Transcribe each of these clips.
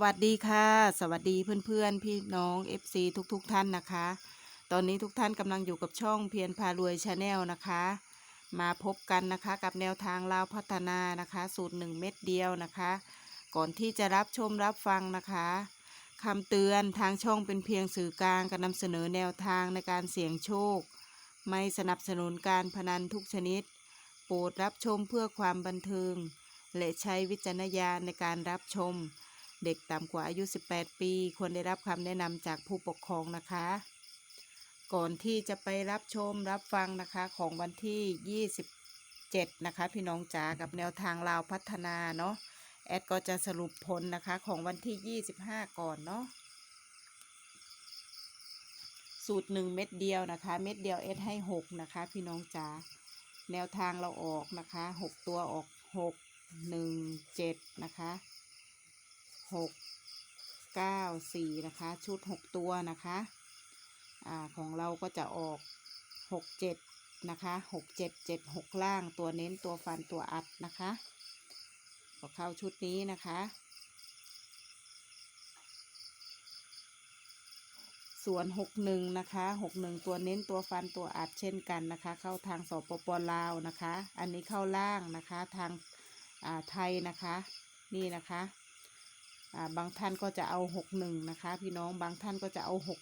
วัสดีค่ะ สวัสดีเพื่อนๆ พี่น้อง FC ทุกๆทท่านนะคะ ตอนนี้ทุกท่านกำลังอยู่กับช่องเพียรพารวยชาแนลนะคะ มาพบกันนะคะกับแนวทางลาวพัฒนานะคะ สูตร 1 เม็ดเดียวนะคะ ก่อนที่จะรับชมรับฟังนะคะคำเตือนทางช่องเป็นเพียงสื่อกลางการนำเสนอแนวทางในการเสี่ยงโชค ไม่สนับสนุนการพนันทุกชนิด โปรดรับชมเพื่อความบันเทิง และใช้วิจารณญาณในการรับชม เด็กต่ำกว่าอายุ 18 ปี ควรได้รับคำแนะนำจากผู้ปกครองนะคะ ก่อนที่จะไปรับชมรับฟังนะคะของวันที่ 27 นะคะ พี่น้องจ๋ากับแนวทางลาวพัฒนาเนาะแอดก็จะสรุปผลนะคะของวันที่ 25 ก่อนเนาะสูตร 1 เม็ดเดียวนะคะ เม็ดเดียวเอดให้ 6 นะคะ พี่น้องจ๋าแนวทางเราออกนะคะ 6 ตัวออก 6 1 7 นะคะ หกเก้าสี่นะคะ ชุดหกตัวนะคะอ่าของเราก็จะออกหกเจ็ดนะคะหกเจ็ดเจ็ดหกล่างตัวเน้นตัวฟันตัวอัดนะคะก็เข้าชุดนี้นะคะส่วนหกหนึ่งนะคะหกหนึ่งตัวเน้นตัวฟันตัวอัดเช่นกันนะคะ เข้าทางสปปลาวนะคะ อันนี้เข้าล่างนะคะ ทางอ่าไทยนะคะ นี่นะคะ บางท่านก็จะเอาหกหนึ่งนะคะ พี่น้องบางท่านก็จะเอาหก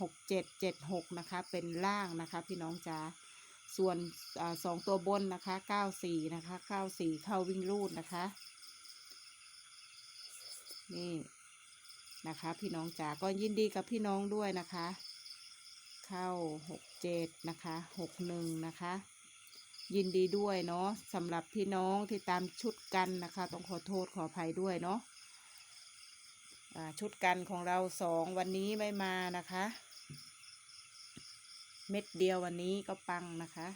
หกเจ็ดเจ็ดหกนะคะ เป็นล่างนะคะ พี่น้องจ๋าส่วนอสองตัวบนนะคะเก้าสี่นะคะเก้าสี่เข้าวิ่งรูดนะคะ นี่นะคะ พี่น้องจ๋าก็ยินดีกับพี่น้องด้วยนะคะ เข้าหกเจ็ดนะคะหกหนึ่งนะคะยินดีด้วยเนาะสำหรับพี่น้องที่ตามชุดกันนะคะ ต้องขอโทษขออภัยด้วยเนาะ ชุดกันของเราสองวันนี้ไม่มานะคะ เม็ดเดียววันนี้ก็ปังนะคะ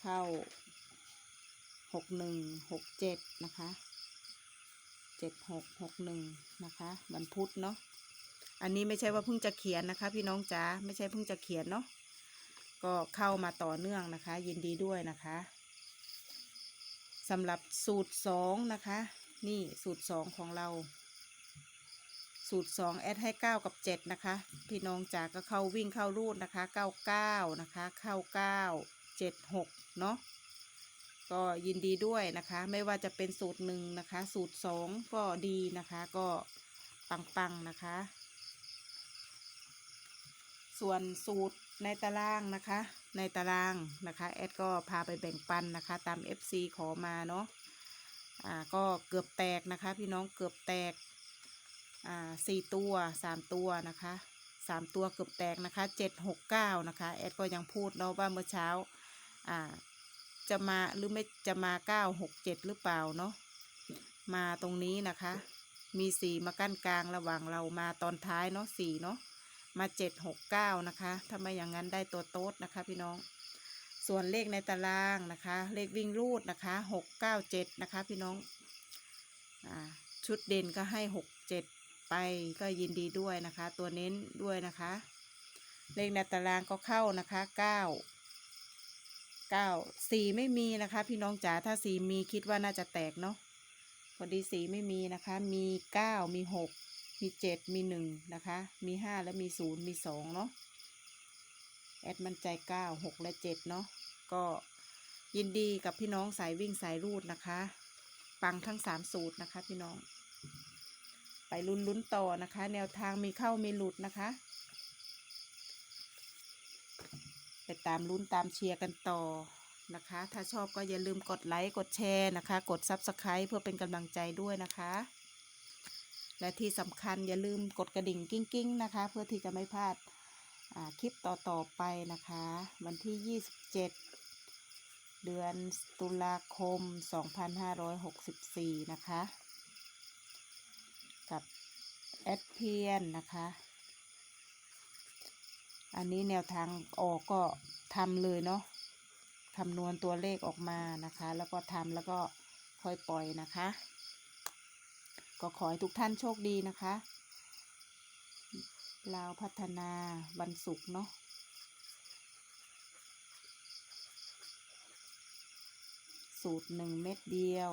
เข้าหกหนึ่งหกเจ็ดนะคะเจ็ดหกหกหนึ่งนะคะวันพุธเนาะอันนี้ไม่ใช่ว่าเพิ่งจะเขียนนะคะ พี่น้องจ๋าไม่ใช่เพิ่งจะเขียนเนาะก็เข้ามาต่อเนื่องนะคะ ยินดีด้วยนะคะสำหรับสูตรสองนะคะ นี่สูตรสองของเรา สูตรสองแอดให้เก้ากับเจ็ดนะคะพี่น้องจ๋าก็เข้าวิ่งเข้ารูดนะคะเก้าเก้านะคะ เข้าเก้าเจ็ดหกเนาะก็ยินดีด้วยนะคะ ไม่ว่าจะเป็นสูตรหนึ่งนะคะ สูตรสองก็ดีนะคะ ก็ปังๆนะคะ ส่วนสูตรในตารางนะคะ ในตารางนะคะแอดก็พาไปแบ่งปันนะคะ ตาม FC ขอมาเนาะ อ่าก็เกือบแตกนะคะ พี่น้องเกือบแตกอ่าสี่ตัวสามตัวนะคะสามตัวเกือบแตกนะคะเจ็ดหกเก้านะคะแอดก็ยังพูดเนาะว่าเมื่อเช้าอ่าจะมาหรือไม่จะมาเก้าหกเจ็ดหรือเปล่าเนาะมาตรงนี้นะคะ มีสี่มากั้นกลางระหว่างเรามาตอนท้ายเนาะสี่เนาะมาเจ็ดหกเก้านะคะถ้าไม่อย่างนั้นได้ตัวโต๊ดนะคะ พี่น้อง ส่วนเลขในตารางนะคะ เลขวิ่งรูดนะคะหกเก้าเจ็ดนะคะพี่น้องอาชุดเด่นก็ให้หกเจ็ดไปก็ยินดีด้วยนะคะ ตัวเน้นด้วยนะคะ เลขในตารางก็เข้านะคะเก้าเก้าสี่ไม่มีนะคะ พี่น้องจ๋าถ้าสี่มีคิดว่าน่าจะแตกเนาะพอดีสี่ไม่มีนะคะ มีเก้ามีหกมีเจ็ดมีหนึ่งนะคะ มีห้าและมีศูนย์มีสองเนาะแอดมันใจเก้าหกและเจ็ดเนาะ ก็ยินดีกับพี่น้องสายวิ่งสายรูดนะคะ ปังทั้งสามสูตรนะคะ พี่น้อง ไปลุ้นลุ้นต่อนะคะ แนวทางมีเข้ามีหลุดนะคะ ไปตามลุ้นตามเชียร์กันต่อนะคะ ถ้าชอบก็อย่าลืมกดไลค์กดแชร์นะคะ กด Subscribe เพื่อเป็นกำลังใจด้วยนะคะ และที่สำคัญอย่าลืมกดกระดิ่งกิ้งกิ้งๆนะคะ เพื่อที่จะไม่พลาดคลิปต่อต่อไปนะคะ วันที่ 27 เดือนตุลาคม 2564 นะคะ กับแอดเพียนนะคะ อันนี้แนวทางออกก็ทำเลยเนาะคำนวณตัวเลขออกมานะคะ แล้วก็ทำแล้วก็ค่อยปล่อยนะคะ ก็ขอให้ทุกท่านโชคดีนะคะลาวพัฒนาวันศุกร์เนาะ สูตรหนึ่งเม็ดเดียว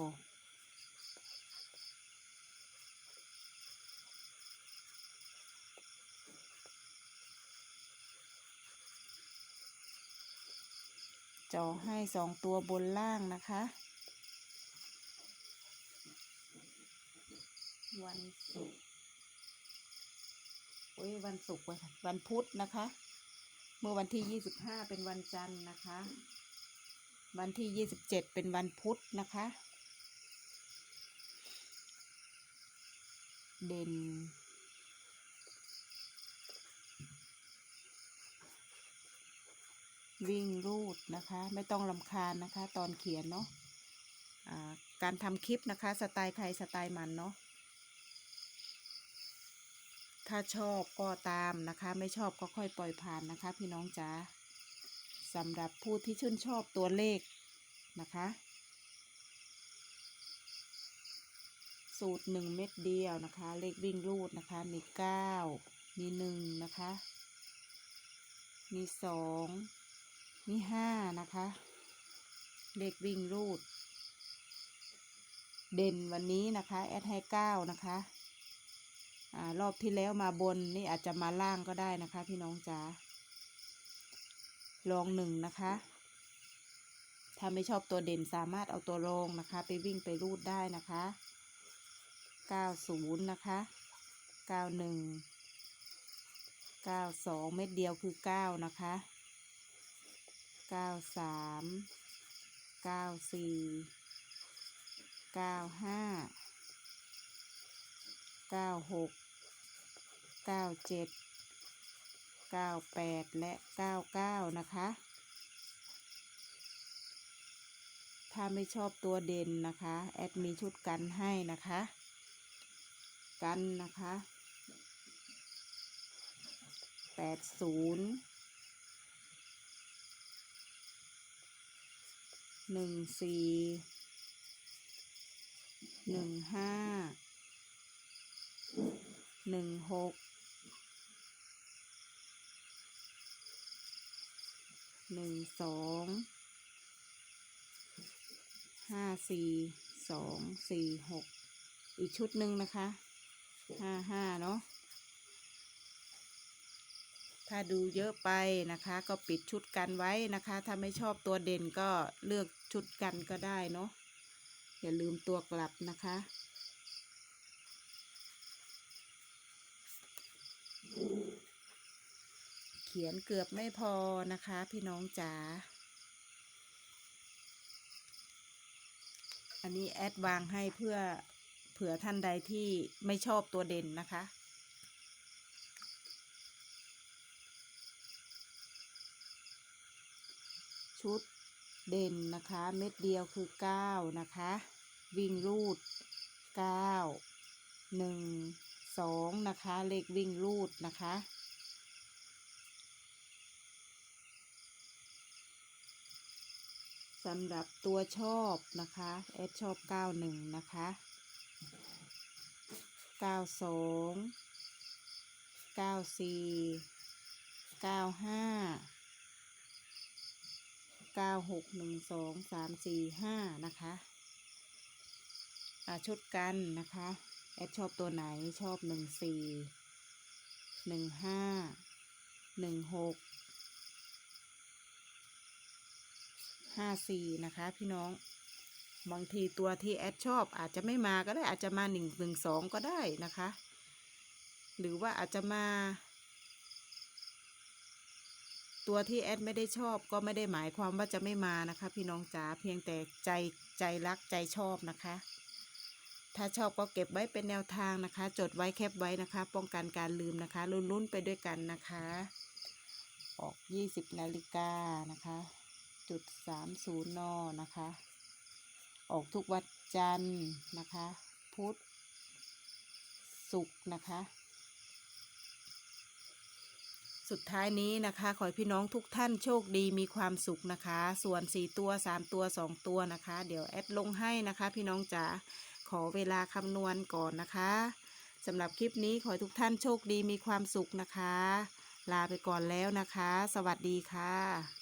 จาะให้สองตัวบนล่างนะคะ วันศุกร์เว้ยวันศุกร์วันพุธนะคะ เมื่อวันที่ยี่สิบห้าเป็นวันจันทร์นะคะ วันที่ยี่สิบเจ็ดเป็นวันพุธนะคะ เด่น วิ่งรูดนะคะ ไม่ต้องลำคาญนะคะ ตอนเขียนเนาะการทำคลิปนะคะ สไตล์ใครสไตล์มันเนาะถ้าชอบก็ตามนะคะ ไม่ชอบก็ค่อยปล่อยผ่านนะคะ พี่น้องจ๋า สำหรับผู้ที่ชื่นชอบตัวเลขนะคะ สูตรหนึ่งเม็ดเดียวนะคะ เลขวิ่งรูดนะคะ มีเก้ามีหนึ่งนะคะ มีสองมีห้านะคะ เลขวิ่งรูด เด่นวันนี้นะคะแอดให้เก้านะคะอ่ารอบที่แล้วมาบนนี่อาจจะมาล่างก็ได้นะคะ พี่น้องจ๋า ลองหนึ่งนะคะ ถ้าไม่ชอบตัวเด่นสามารถเอาตัวรองนะคะ ไปวิ่งไปรูดได้นะคะเก้าศูนย์นะคะเก้าหนึ่งเก้าสองเม็ดเดียวคือเก้านะคะเก้าสา มเก้าสี่เก้าห้าเก้าหกเก้าเจ็ดเก้าแปดและเก้าเก้านะคะ ถ้าไม่ชอบตัวเด่นนะคะ แอดมีชุดกันให้นะคะ กันนะคะแปดศูนย์หนึ่งสี่หนึ่งห้าหนึ่งหก หนึ่งสองห้าสี่สองสี่หกอีกชุดหนึ่งนะคะห้าห้าเนาะถ้าดูเยอะไปนะคะ ก็ปิดชุดกันไว้นะคะ ถ้าไม่ชอบตัวเด่นก็เลือกชุดกันก็ได้เนาะอย่าลืมตัวกลับนะคะ ขียนเกือบไม่พอนะคะ พี่น้องจ๋า อันนี้แอดวางให้เพื่อเผื่อท่านใดที่ไม่ชอบตัวเด่นนะคะ ชุดเด่นนะคะ เม็ดเดียวคือ 9 นะคะ วิ่งรูด 9 1 2 นะคะ เลขวิ่งรูดนะคะ สำหรับตัวชอบนะคะแอดชอบ 91 นะคะ 92 94 95 96 1 2 3 4 5 นะคะชุดกันนะคะ แอดชอบตัวไหนชอบ 14 15 16 ห้าสี่นะคะ พี่น้อง บางทีตัวที่แอดชอบ อาจจะไม่มาก็ได้อาจจะมาหนึ่งหนึ่งสองก็ได้นะคะ หรือว่าอาจจะมา ตัวที่แอดไม่ได้ชอบก็ไม่ได้หมายความว่าจะไม่มานะคะ พี่น้องจ๋าเพียงแต่ใจใจรักใจชอบนะคะถ้าชอบก็เก็บไว้เป็นแนวทางนะคะ จดไว้แคปไว้นะคะ ป้องกันการลืมนะคะลุ้นๆไปด้วยกันนะคะ ออก 20 นาฬิกานะคะ จุดสามศูนย์นนะคะ ออกทุกวันจันทร์นะคะ พุธศุกร์นะคะ สุดท้ายนี้นะคะ ขอให้พี่น้องทุกท่านโชคดีมีความสุขนะคะ ส่วนสี่ตัวสามตัวสองตัวนะคะ เดี๋ยวแอดลงให้นะคะ พี่น้องจ๋าขอเวลาคำนวณก่อนนะคะสำหรับคลิปนี้ขอให้ทุกท่านโชคดีมีความสุขนะคะ ลาไปก่อนแล้วนะคะ สวัสดีค่ะ